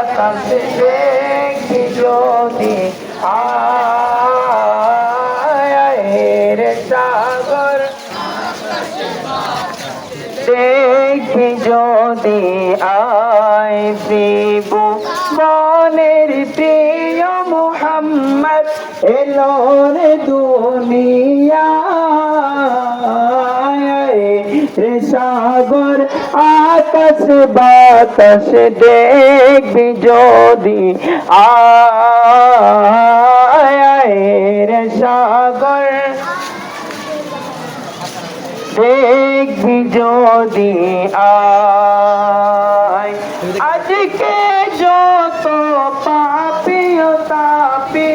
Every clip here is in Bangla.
আকাশ দেখি যদি আয়ের সাগর দেখি যদি আয় শিবু মনের প্রিয় মোহাম্মদ এলো রে দুনিয়া রে সাগর, আকাশ, বাতাস, দেখবি যদি আয় রে সাগর। দেখবি যদি আয়। আজকে যত পাপি ও তাপি,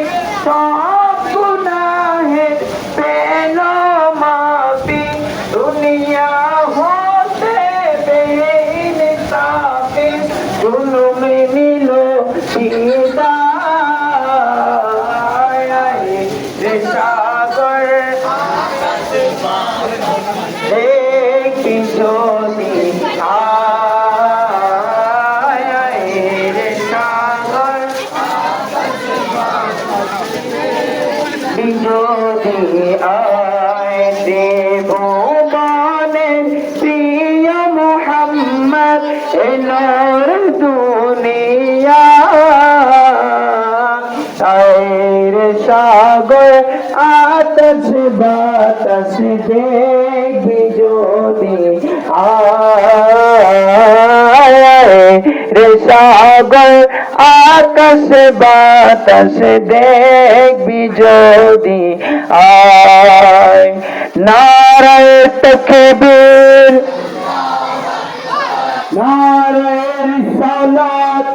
সব গুনাহে পেল মাপি। দুনিয়া জুলুমে নিল সাগর দেখি যদি সাগর যদি আয় দেব সাগর আতস বাতাস দেখবি যদি রে সাগর আকাশ বাতাস দেখবি যদি আয়। নারায় তকবীর নারায় সালাত।